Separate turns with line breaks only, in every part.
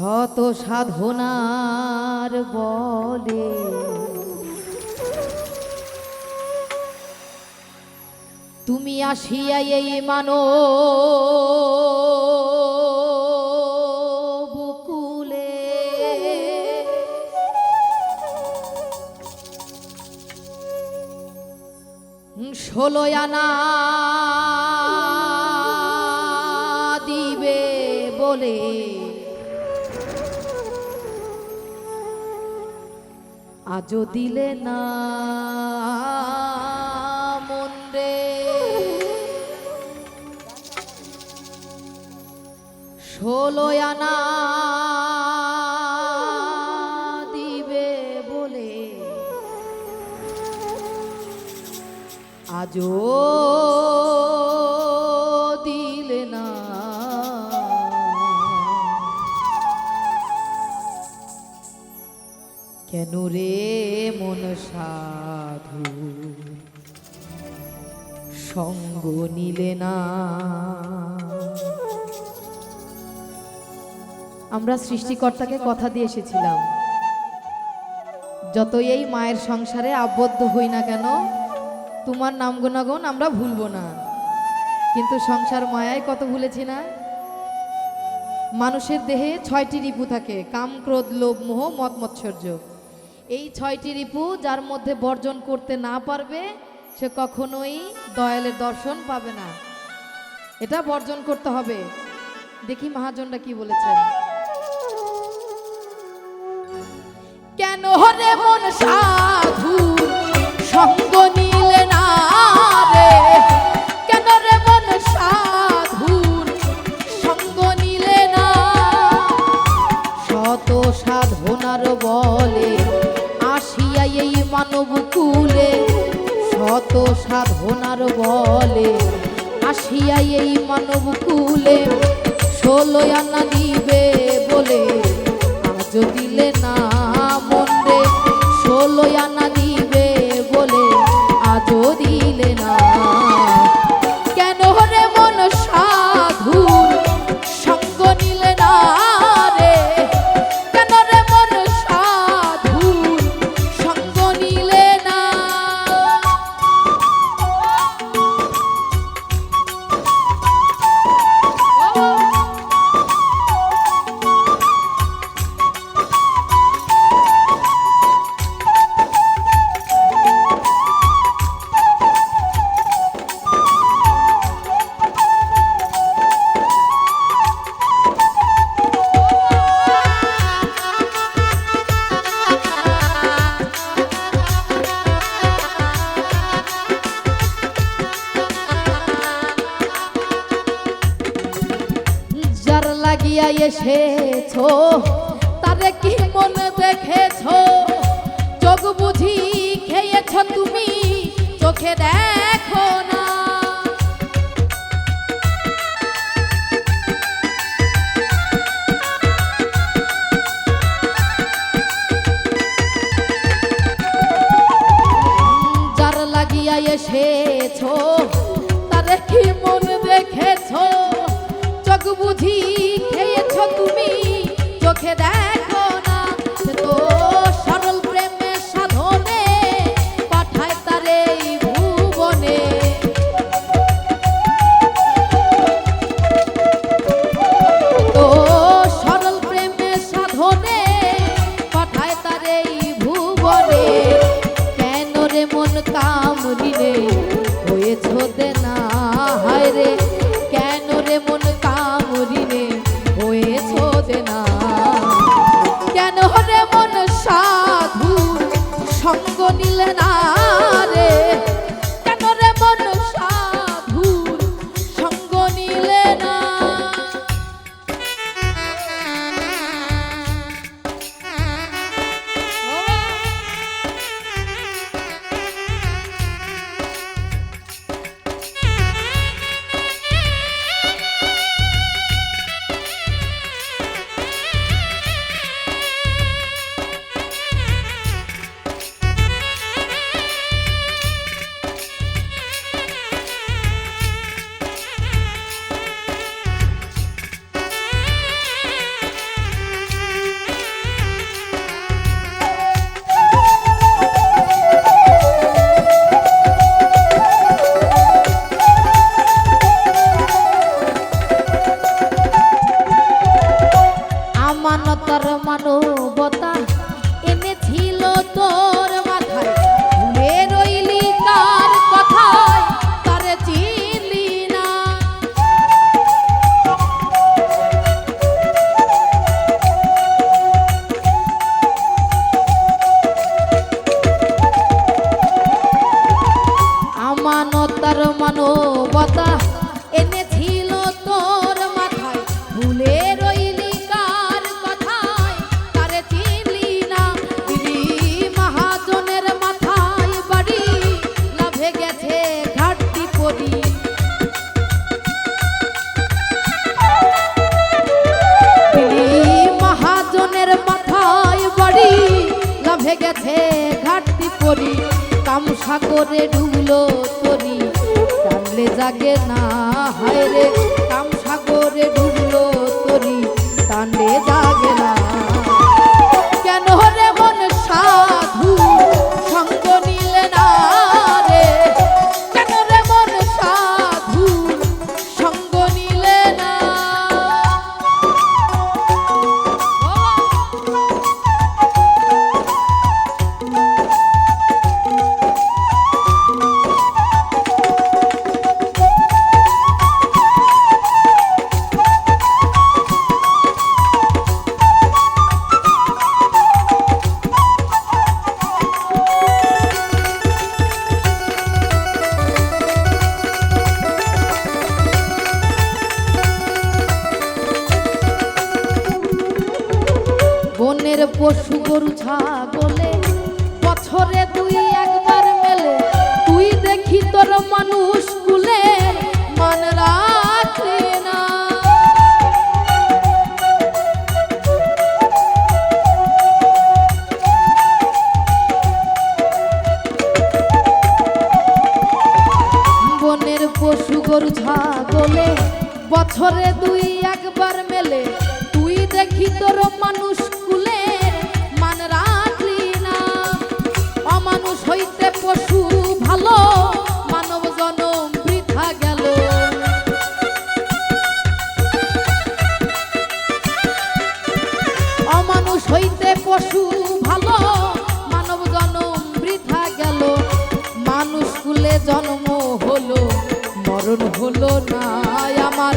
শত সাধনার বলে। তুমি আসিয়া এই মানো বুকুলে ষোলো দিবে বলে। আজও দিলে না মন্ডে ষোলো আনা দিবে বলে আজও দিলে না। কেন রে সঙ্গ নিলে না। আমরা সৃষ্টিকর্তাকে কথা দিয়ে এসেছিলাম। যতই এই মায়ের সংসারে আবদ্ধ হই না কেন, তোমার নাম গুণাগুণ আমরা ভুলবো না। কিন্তু সংসার মায়ায় কত ভুলেছি না? মানুষের দেহে ছয়টি রিপু থাকে, কাম, ক্রোধ, লোভ, মোহ, মত, মৎসর্য। এই ছয়টি রিপু যার মধ্যে বর্জন করতে না পারবে সে কখনোই দয়ালের দর্শন পাবে না। এটা বর্জন করতে হবে। দেখি মহাজনরা কি বলেছেন। কেন রে মন সাধু? সঙ্গ নিলে না রে। কেন রে মন সাধুর সঙ্গ নিলে না। শত সাধনার বলে আসিয়া এই মানব কুলে শত সাধনার বলে আসিয়া এই মানব কুলে ষোলো আনা দিবে বলে আজ দিলে না কেন মানতার মানবতা এনেছিল তোর মাথায়। ভুলে রইলি কার কথায়, তারে চিনলি না দিলি মহাজনের মাথায় বাড়ি। লাভে গেছে ঘাটতি দিলি মহাজনের মাথায় বাড়ি, লাভে গেছে ঘাটতি পড়ি সাগরে ডুবলো তরি। টানলে জাগে না, হায় রে কাম সাগরে ডুবলো তরি। টানলে জাগে না বনের পশু গরু, ছাগলে বছরে দুই একবার মেলে। তুই দেখি তোর মানুষ কুলে মান রাখে না। বনের পশু গরু, ছাগলে বছরে দুই একবার মেলে। তুই দেখি তোর মানুষ কুলে পশু ভালো, মানব জনম বৃথা গেল। অমানুষ হইতে পশু ভালো, মানব জনম বৃথা গেল। মানুষ কুলে জন্ম হলো, মরণ হলো না আমার।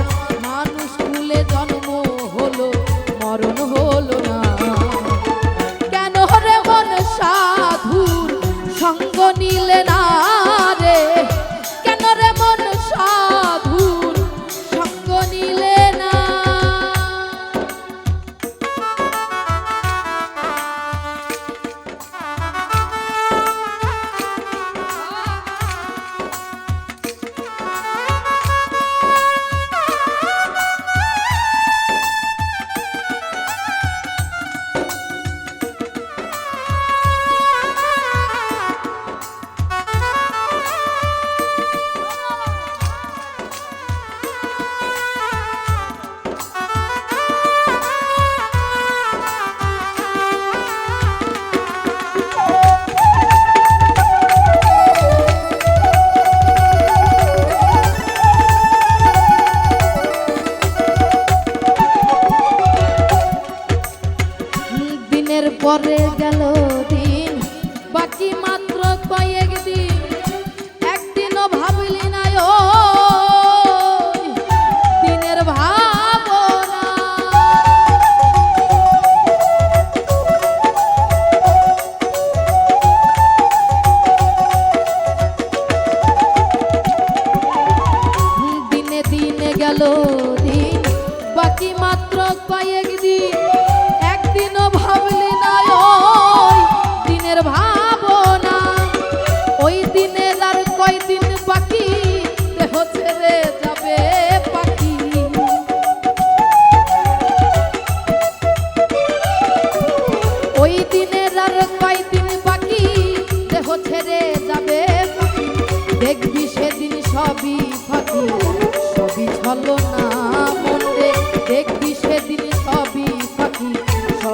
নিলে না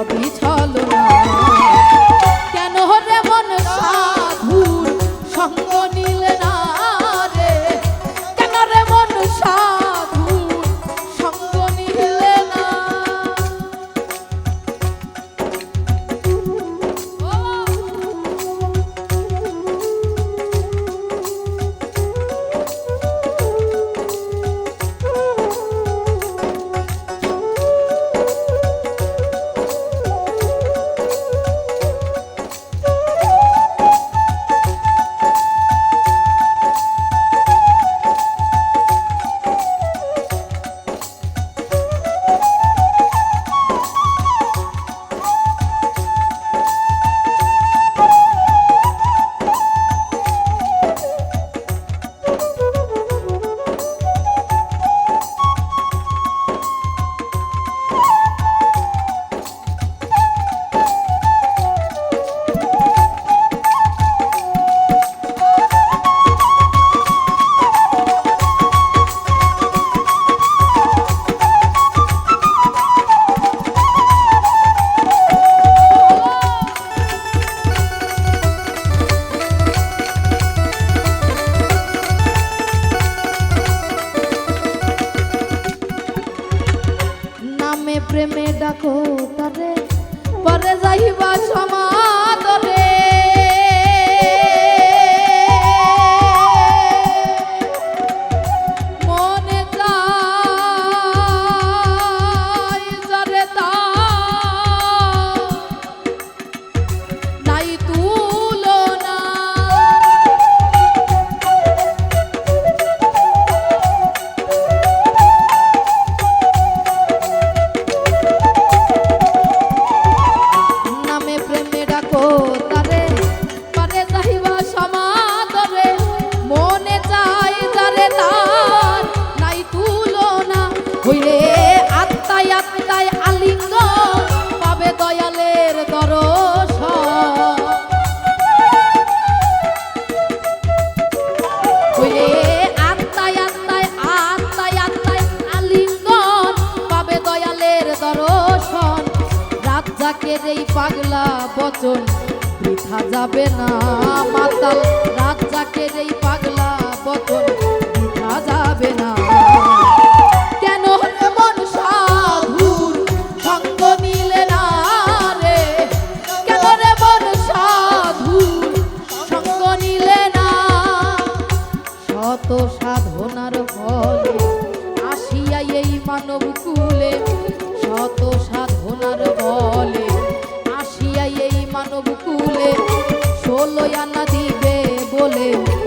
সবই ছলো ডাকো তারে পরে যাইবা সমাদরে বলে